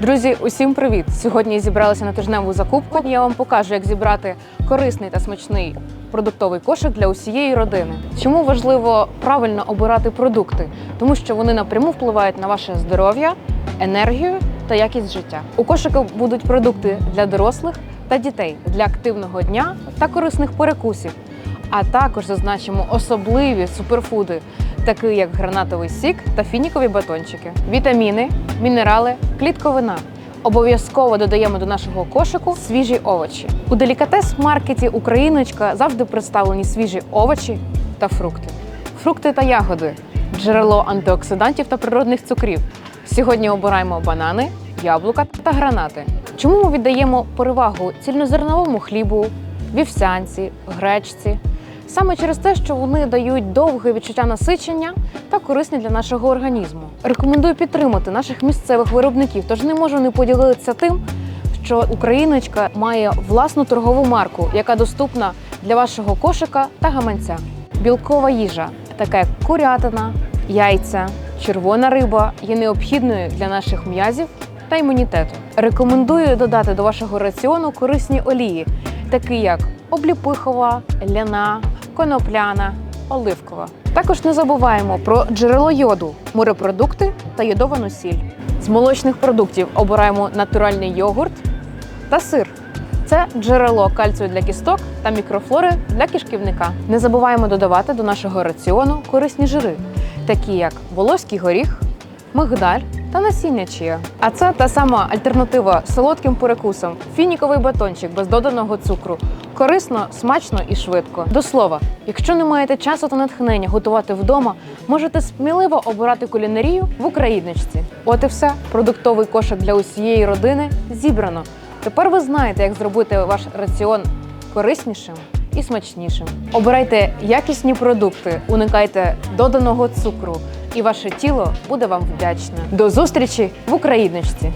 Друзі, усім привіт! Сьогодні зібралися на тижневу закупку. Я вам покажу, як зібрати корисний та смачний продуктовий кошик для усієї родини. Чому важливо правильно обирати продукти? Тому що вони напряму впливають на ваше здоров'я, енергію та якість життя. У кошику будуть продукти для дорослих та дітей для активного дня та корисних перекусів. А також зазначимо особливі суперфуди, такі як гранатовий сік та фінікові батончики, вітаміни, мінерали, клітковина. Обов'язково додаємо до нашого кошику свіжі овочі. У делікатес-маркеті Україночка завжди представлені свіжі овочі та фрукти. Фрукти та ягоди джерело антиоксидантів та природних цукрів. Сьогодні обираємо банани, яблука та гранати. Чому ми віддаємо перевагу цільнозерновому хлібу, вівсянці, гречці? Саме через те, що вони дають довге відчуття насичення та корисні для нашого організму. Рекомендую підтримати наших місцевих виробників, тож не можу не поділитися тим, що Україночка має власну торгову марку, яка доступна для вашого кошика та гаманця. Білкова їжа, така як курятина, яйця, червона риба, є необхідною для наших м'язів та імунітету. Рекомендую додати до вашого раціону корисні олії, такі як обліпихова, ляна, конопляна, оливкова. Також не забуваємо про джерело йоду, морепродукти та йодовану сіль. З молочних продуктів обираємо натуральний йогурт та сир. Це джерело кальцію для кісток та мікрофлори для кишківника. Не забуваємо додавати до нашого раціону корисні жири, такі як волоський горіх, мигдаль та насіння чия. А це та сама альтернатива солодким перекусам фініковий батончик без доданого цукру. Корисно, смачно і швидко. До слова, якщо не маєте часу та натхнення готувати вдома, можете сміливо обирати кулінарію в україночці. От і все. Продуктовий кошик для усієї родини зібрано. Тепер ви знаєте, як зробити ваш раціон кориснішим і смачнішим. Обирайте якісні продукти, уникайте доданого цукру, і ваше тіло буде вам вдячне. До зустрічі в Україночці!